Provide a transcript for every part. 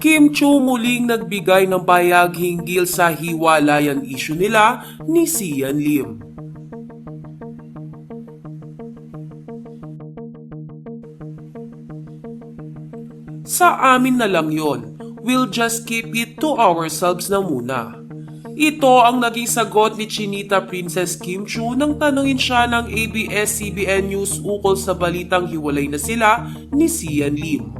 Kim Chu muling nagbigay ng payag hinggil sa hiwalayan issue nila ni Sian Lim. Sa amin na lang yon. We'll just keep it to ourselves na muna. Ito ang naging sagot ni Chinita Princess Kim Chu nang tanungin siya ng ABS-CBN News ukol sa balitang hiwalay na sila ni Sian Lim.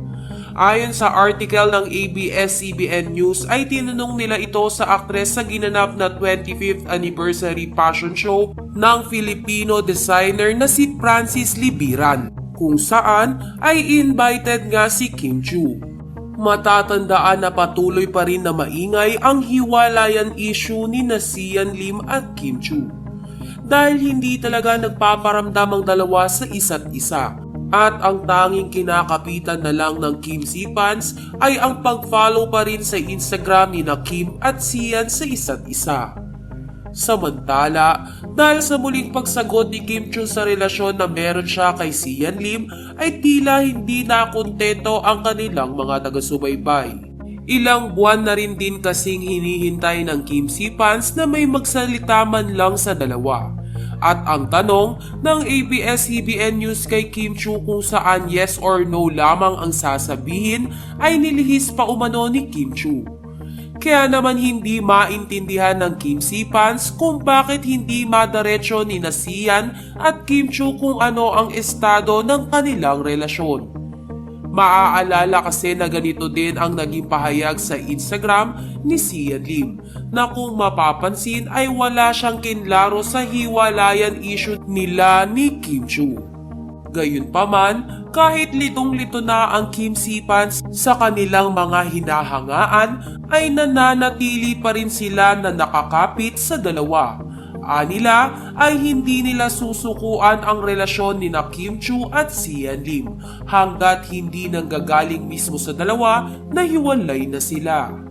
Ayon sa article ng ABS-CBN News ay tinanong nila ito sa aktres sa ginanap na 25th anniversary fashion show ng Filipino designer na si Francis Libiran kung saan ay invited nga si Kim Chu. Matatandaan na patuloy pa rin na maingay ang hiwalayan issue ni Nasian Lim at Kim Chu. Dahil hindi talaga nagpaparamdam ang dalawa sa isa't isa. At ang tanging kinakapitan na lang ng Kim Si fans ay ang pag-follow pa rin sa Instagram ni na Kim at Sian sa isa't isa. Samantala, dahil sa muling pagsagot ni Kim Chu sa relasyon na meron siya kay Sian Lim, ay tila hindi na kontento ang kanilang mga taga-subaybay. Ilang buwan na rin din kasing hinihintay ng Kim Si fans na may magsalita man lang sa dalawa. At ang tanong ng ABS-CBN News kay Kim Chu kung saan yes or no lamang ang sasabihin ay nilihis pa umano ni Kim Chu. Kaya naman hindi maintindihan ng Kim Si fans kung bakit hindi madaretso ni Nasian at Kim Chu kung ano ang estado ng kanilang relasyon. Maaalala kasi na ganito din ang naging pahayag sa Instagram ni Sian Lim na kung mapapansin ay wala siyang kinlaro sa hiwalayan issue nila ni Kim Chu. Gayunpaman, kahit litong-lito na ang Kim Si fans sa kanilang mga hinahangaan ay nananatili pa rin sila na nakakapit sa dalawa. Anila ay hindi nila susukuan ang relasyon ni na Kim Chu at Sian Lim hanggat hindi nanggagaling mismo sa dalawa na hiwalay na sila.